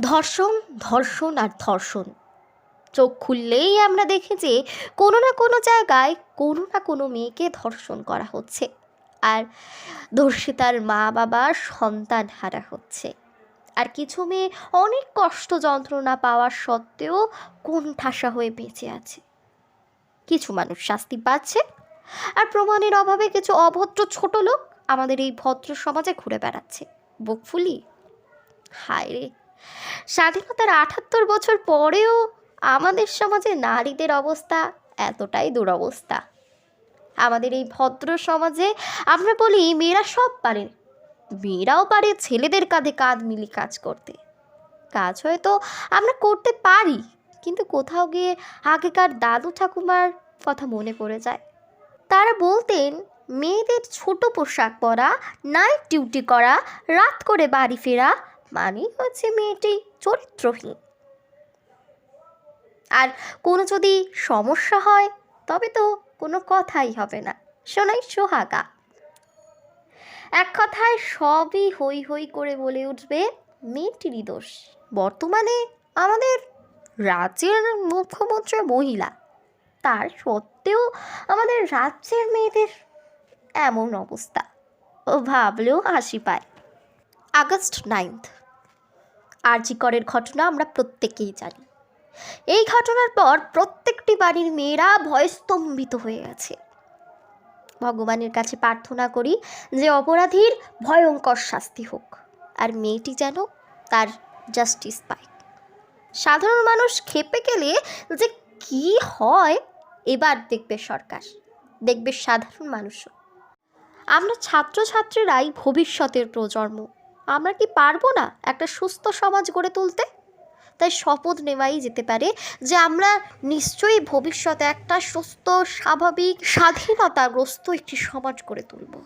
ধর্ষণ ধর্ষণ আর ধর্ষণ। চোখ খুললেই আমরা দেখি যে কোনো না কোনো জায়গায় কোনো না কোনো মেয়েকে ধর্ষণ করা হচ্ছে। আর ধর্ষিতার মা বাবা সন্তান হারা হচ্ছে। আর কিছু মেয়ে অনেক কষ্ট যন্ত্রণা পাওয়ার সত্ত্বেও কোন ঠাসা হয়ে বেঁচে আছে। কিছু মানুষ শাস্তি পাচ্ছে আর প্রমাণের অভাবে কিছু অভদ্র ছোট লোক আমাদের এই ভদ্র সমাজে ঘুরে বেড়াচ্ছে। বুক ফুলি হায় রে! স্বাধীনতার আটাত্তর বছর পরেও আমাদের সমাজে নারীদের অবস্থা এতটাই দুরবস্থা। আমাদের এই ভদ্র সমাজে আমরা বলি, মেয়েরা সব পারে, মেয়েরাও পারে ছেলেদের কাঁধে কাঁধ মিলি কাজ করতে। কাজ হয়তো আমরা করতে পারি, কিন্তু কোথাও গিয়ে আগেকার দাদু ঠাকুমার কথা মনে পড়ে যায়। তারা বলতেন, মেয়েদের ছোট পোশাক পরা নাইট ডিউটি করা, রাত করে বাড়ি ফেরা মানেই হচ্ছে মেয়েটি চরিত্রহীন। আর কোনো যদি সমস্যা হয়, তবে তো কোনো কথাই হবে না। শোনাই সোহাগা। এক কথায় সবই হই হই করে বলে উঠবে মেয়েটিরই দোষ। বর্তমানে আমাদের রাজ্যের মুখ্যমন্ত্রী মহিলা। তার সত্ত্বেও আমাদের রাজ্যের মেয়েদের এমন অবস্থা। ও ভাবলেও হাসি পায়। August ninth. আরজিকরের ঘটনা আমরা প্রত্যেকেই জানি। এই ঘটনার পর প্রত্যেকটি বাড়ির মেয়েরা ভয়স্তম্ভিত হয়ে গেছে। ভগবানের কাছে প্রার্থনা করি যে অপরাধীর ভয়ঙ্কর শাস্তি হোক, আর মেয়েটি যেন তার জাস্টিস পায়। সাধারণ মানুষ খেপে গেলে যে কি হয়, এবার দেখবে সরকার, দেখবে সাধারণ মানুষও। আমরা ছাত্রছাত্রীরাই ভবিষ্যতের প্রজন্ম আমরা কি পারব না একটা সুস্থ সমাজ গড়ে তুলতে? তাই শপথ নেওয়াই যেতে পারে যে আমরা নিশ্চয়ই ভবিষ্যতে একটা সুস্থ, স্বাভাবিক, স্বাধীনতাগ্রস্ত একটি সমাজ গড়ে তুলব।